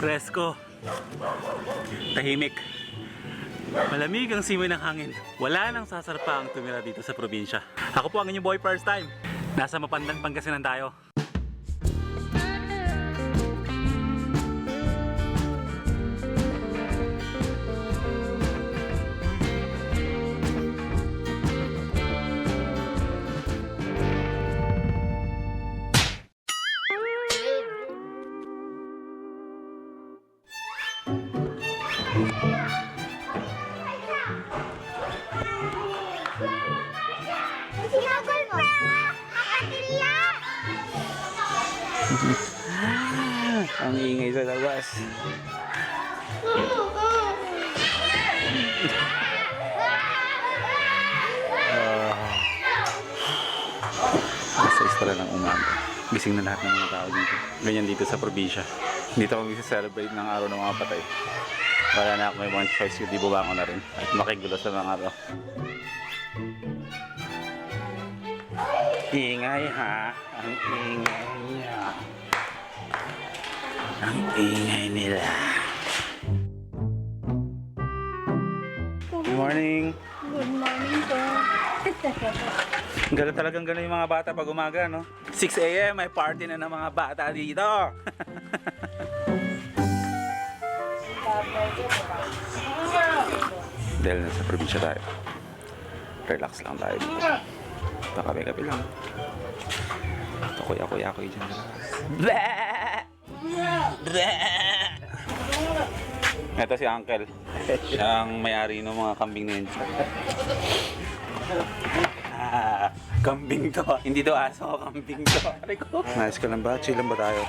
Presko. Tahimik. Malamig ang simoy ng hangin. Wala nang sasarpa ang tumira dito sa probinsya. Ako po ang inyong boy first time. Nasa Mapandan, Pangasinan tayo. Ang ingay sa labas. Nasa istra ng umaga. Gising na lahat ng mga tao dito. Ganyan dito sa probinsya. Dito kami celebrate ng araw ng mga patay. Wala na ako may one choice kundi bubangon na rin. At makigulo sa mga araw. Ingay ha. Ang ingay niya. Ang ingay nila. Good morning. Good morning po. Gano'n talagang gano'n yung mga bata pag umaga, no? 6 a.m. may party na ng mga bata dito. Dahil nasa probinsya tayo. Relax lang tayo dito. Pakape-kape lang. Pakuya-kuya-kuya dyan. Ito si Uncle. Siya ang may-ari ng mga kambing na yun. Ah, kambing to. Hindi to aso, kambing to. Aray ko. Nice ka lang ba? Chill lang ba tayo?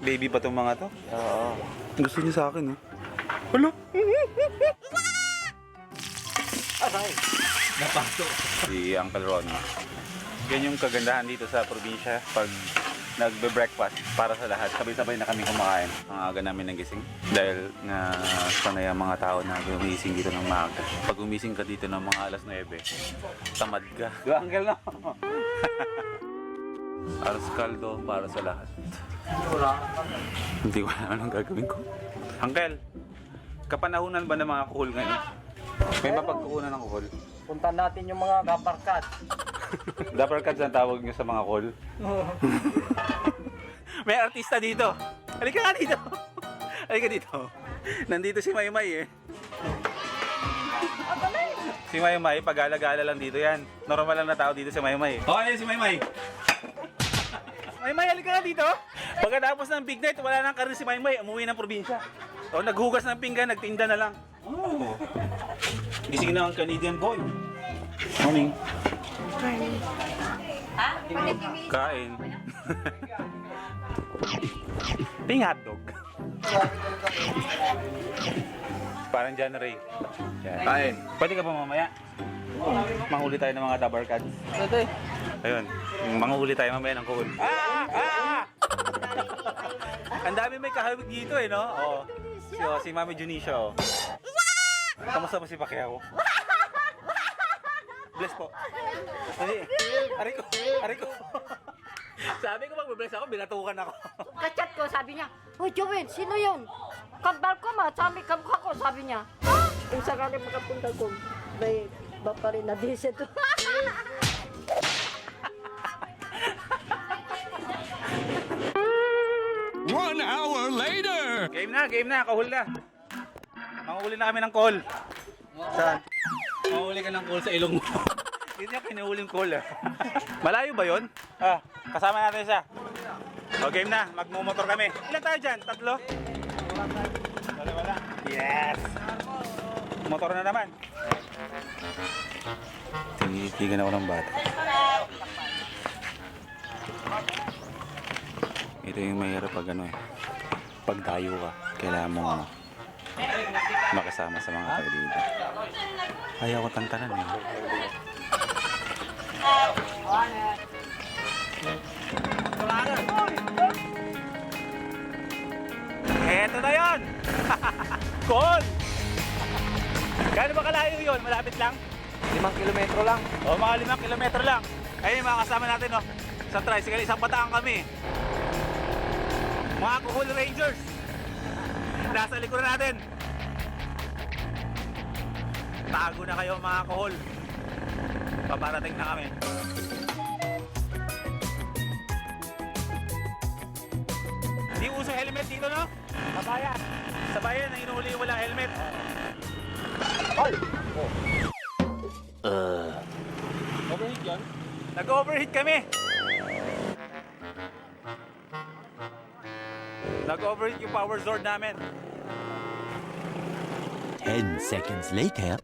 Baby pa tong mga to? Oo. Gusto niya sa akin, oh. Hala? Aray! Napato. Si Uncle Ron. Yan yung kagandahan dito sa probinsya pag nagbe-breakfast para sa lahat. Sabay-sabay na kami kumakain. Ang aga namin ng gising. Dahil na sanay ang mga tao na gumising dito ng maaga. Pag gumising ka dito ng mga alas 9, tamad ka. Di ba, Uncle, no? Aras kaldo para sa lahat. Hindi ko alam anong gagawin ko. Uncle, kapanahunan ba ng mga kuhol ngayon? May mapagkukunan ng kuhol? Punta natin yung mga gabarkat. Dapper cards ang tawag nyo sa mga call. May artista dito. Halika nga dito. Halika dito. Nandito si Maymay eh. Si Maymay, pag-alagala lang dito yan. Normal lang na tao dito si Maymay. Oh, ayun si Maymay. Maymay, halika nga dito. Pagkatapos ng big night, wala nang karin si Maymay. Umuwi ng probinsya. O, naghugas ng pinggan, nagtinda na lang. Oh. Gising na ang Canadian boy. Morning. Kain. Ping hotdog. Parang John Ray. Kain. Pwede ka ba mamaya? Mahuli tayo ng mga dabar cards. Pwede. Ayun. Manguhuli tayo mamaya ng kuhol. Ah! Ah! Ang dami may kahawig dito eh, no? Oo. Si, oh, si Mami Junisha, oh. Kamusta mo si Pacquiao? Bless po. Hindi. Ari ko. Ari ko. Sabi ko mag-bless ako, binatukan ako. Kachat ko, sabi niya, Hoy Joel, sino yun? Kambal ko ma, sabi kamukha ko, sabi niya. Kung sakali makapunta ko, may ba pa rin na visit. One hour later! Game na, game na, kahul na. Manguhuli na kami ng call. Saan? Manguhuli ka ng call sa ilong mo. Hindi niya kinuhuling call ah. Malayo ba yon? Ah, kasama natin siya. O game na, magmumotor kami. Ilan tayo dyan? Tatlo? Wala, wala. Yes! Motor na naman. Tinitigan ako ng bata. Ito yung mahirap pag ano eh. Pag dayo ka, kailangan mo ano, makasama sa mga tao dito. Ayaw ko tantanan eh. Eto na yon! Call! Gano'n ba kalayo yun? Malapit lang? Limang kilometro lang. O mga limang kilometro lang. Ayun yung mga kasama natin no. Sa tricycle, isang bataan kami. Mga Kuhol Rangers. Nasa likuran natin. Tago na kayo mga Kuhol. Paparating na kami. Hindi uso helmet dito no? Sa bayan. Sa bayan, ang inuuli yung walang helmet. Nag-overheat kami. Nag-overheat yung power sword namin. 10 seconds later.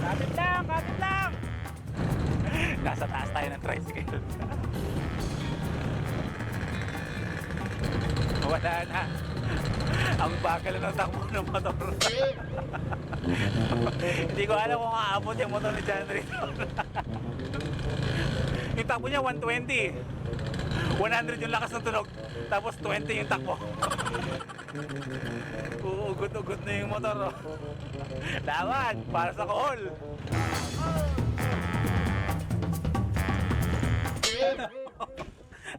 Kapit lang, kapit lang! Nasa taas tayo ng tricycle. Wala na. Ang bagal ng takbo ng motor. Hindi ko alam kung aabot yung motor ni John rito. yung takbo niya 120. 100 yung lakas ng tunog. Tapos 20 yung takbo. Uugot-ugot na yung motor. Oh. Lawan, para sa kohol.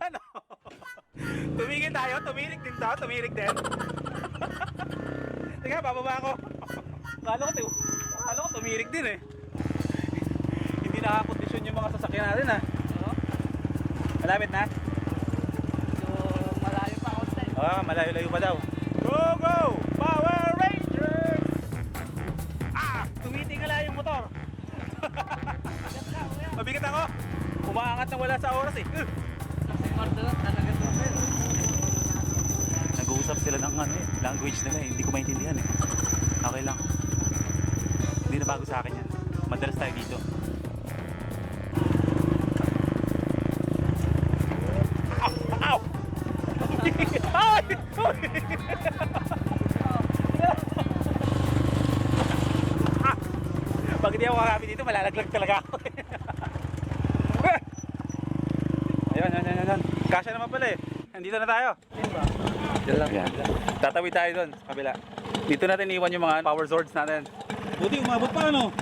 ano? Tumigil tayo, tumirik din to, tumirik din. Teka, bababa ako. Kala ko, kala ko tumirik din eh. Hindi nakakondisyon yung mga sasakyan natin ha. Malapit na? Ah, malayo-layo pa daw. Go, go! Power Rangers! Ah! Tumitingala yung motor. Mabigat ako. Umaangat na wala sa oras eh. Uh! Nag-uusap sila ng ano eh, language nila eh. Hindi ko maintindihan eh. Okay lang. Hindi na bago sa akin yan. Madalas tayo dito. Pag hindi ako kakapit dito, malalaglag talaga ako. ayun, ayun, ayun, ayun. Kasya naman pala eh. Nandito na tayo. Diyan lang. Ayan. Tatawid tayo doon sa kabila. Dito natin iwan yung mga power swords natin. Buti umabot pa ano?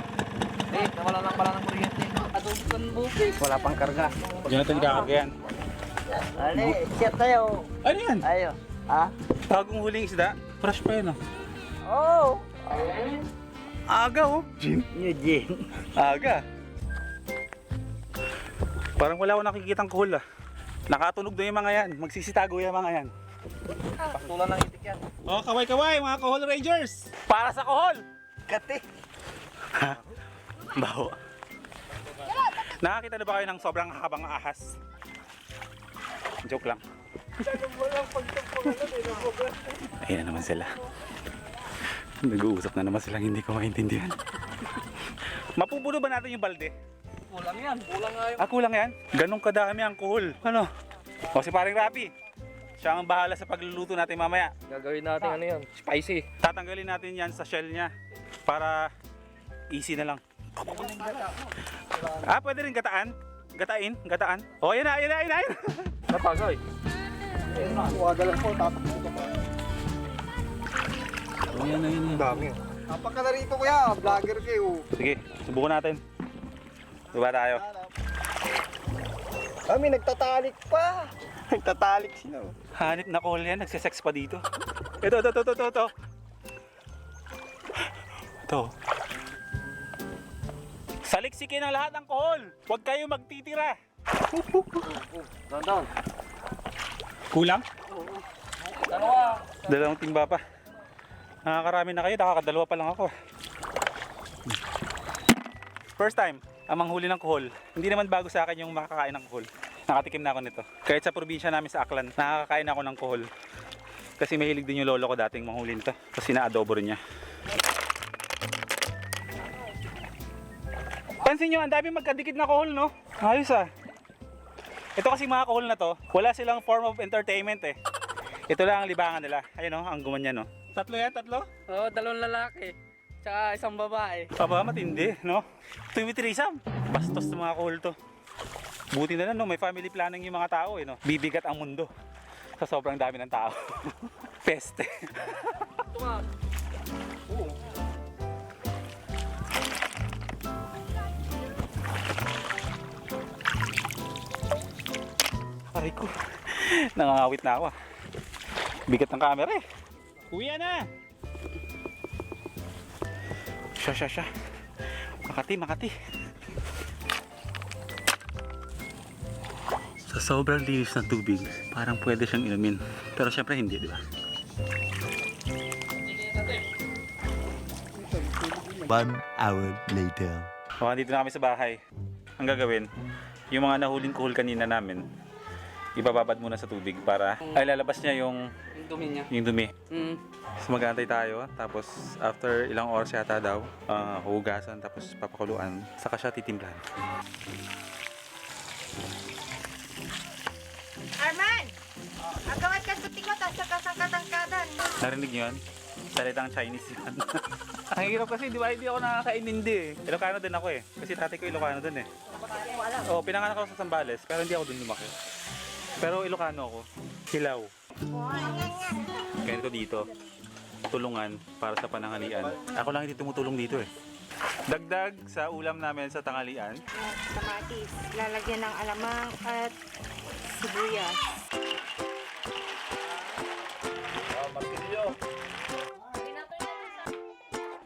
Eh, nawala lang pala ng kuryente. Adobo bukis. Wala pang karga. Hindi natin kakargayan. Ali, shit tayo. Ano yan? Ayo. Ha? Bagong huling isda. Fresh pa yun oh. Oh! Aga oh. Gin? Eugene. Aga. Parang wala akong nakikitang kuhol ah. Nakatunog na yung mga yan. Magsisitago yung mga yan. Paktulan ng itik yan. Oh, kaway-kaway mga Kohol Rangers! Para sa Kohol! Kati. Baho. Nakakita na ba kayo ng sobrang habang ahas? Joke lang. Ayan na naman sila. Nag-uusap na naman silang hindi ko maintindihan. Mapupuno ba natin yung balde? Kulang yan. Kulang nga yung... Ah, kulang yan? Ganong kadami ang kuhol. Ano? O si paring Rapi. Siya ang bahala sa pagluluto natin mamaya. Gagawin natin ano yan? Spicy. Tatanggalin natin yan sa shell niya para easy na lang. Ah, pwede rin gataan? Gatain? Gataan? Oh, yan na, yan na, yan na, yan na. Napagay. Yan na, yan na. Dami. Kapag ka na rito kuya, vlogger kayo. Sige, subukan natin. Diba tayo? Kami nagtatalik pa. Nagtatalik sila. oh. Hanip na call yan, nagsisex pa dito. Ito, ito, ito, ito, ito, ito. Ito. Saliksikin ang lahat ng kohol. Huwag kayo magtitira. Down, down. Kulang? Dalawa. Dalawang timba pa. Nakakarami na kayo, nakakadalawa pa lang ako. First time, ang manghuli ng kuhol. Hindi naman bago sa akin yung makakain ng kuhol. Nakatikim na ako nito. Kahit sa probinsya namin sa Aklan, nakakain ako ng kuhol. Kasi mahilig din yung lolo ko dating manghuli nito. Kasi na-adobo rin niya. Pansin nyo, ang dami magkadikit na kuhol, no? Ayos ah. Ito kasi mga kuhol na to, wala silang form of entertainment eh. Ito lang ang libangan nila. Ayun no, ang gumanyan no. Tatlo yan, tatlo? Oo, dalawang lalaki. Tsaka isang babae. Aba, matindi, no? Tumitrisam. Bastos ng mga kuhol to. Buti na lang, no? May family planning yung mga tao, eh, no? Bibigat ang mundo sa sobrang dami ng tao. Peste. Nangangawit na ako ah. Bigat ng camera eh. Uwi na! Siya, siya, siya. Makati, Makati. Sa sobrang linis ng tubig, parang pwede siyang inumin. Pero syempre hindi, di ba? One hour later. So, dito na kami sa bahay. Ang gagawin, yung mga nahuling kuhol kanina namin, ibababad muna sa tubig para ay lalabas niya yung Yung dumi niya. yung dumi. Mm. So mag-aantay tayo, tapos after ilang oras yata daw, ah, hugasan, tapos papakuluan, saka siya titimplahan. Arman! Agawat ka sa tingot at saka sa katangkadan. Narinig niyo yun? Salitang Chinese yan. Ang hirap kasi, di ba, hindi ako nakakainindi eh. Ilocano din ako eh. Kasi tatay ko Ilocano din eh. Oo, pinanganak ako sa Zambales, pero hindi ako dun lumaki. Pero Ilocano ako. Hilaw. Ganito dito. Tulungan para sa panangalian. Ako lang hindi tumutulong dito eh. Dagdag sa ulam namin sa tanghalian. Kamatis. Lalagyan ng alamang at sibuyas.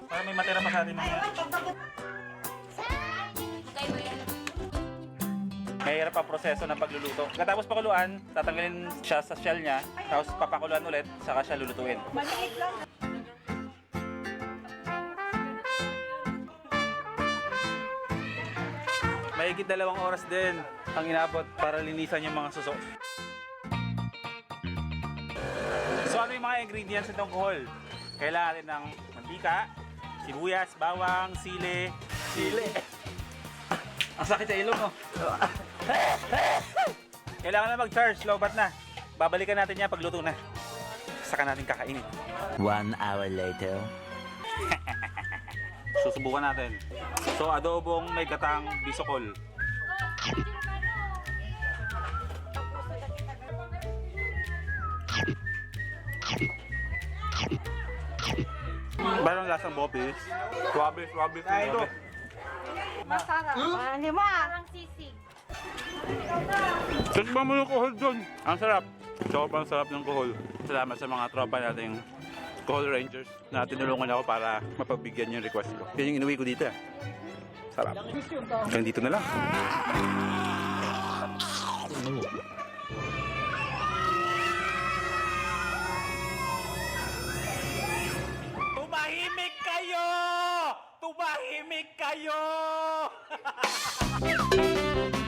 Para may matira pa sa atin mga. Mahirap ang proseso ng pagluluto. Katapos pakuluan, tatanggalin siya sa shell niya, tapos papakuluan ulit, saka siya lulutuin. Mahigit dalawang oras din ang inabot para linisan yung mga suso. So ano yung mga ingredients nitong kuhol? Kailangan natin ng mantika, sibuyas, bawang, sili. Sili? ang sakit sa ilong, oh. Kailangan na mag-charge, lobat na. Babalikan natin yan pag luto na. Saka natin kakainin. One hour later. Susubukan natin. So, adobong may gatang bisokol. Parang lasang bopis. Swabe, swabe, swabe. Masarap. Ah, lima. Tikman mo yung kuhol doon. Ang sarap. Sobrang sarap ng kuhol. Salamat sa mga tropa nating Kuhol Rangers na tinulungan ako para mapagbigyan yung request ko. Yan yung inuwi ko dito. Sarap. Hanggang dito na lang. Tumahimik kayo! Tumahimik kayo!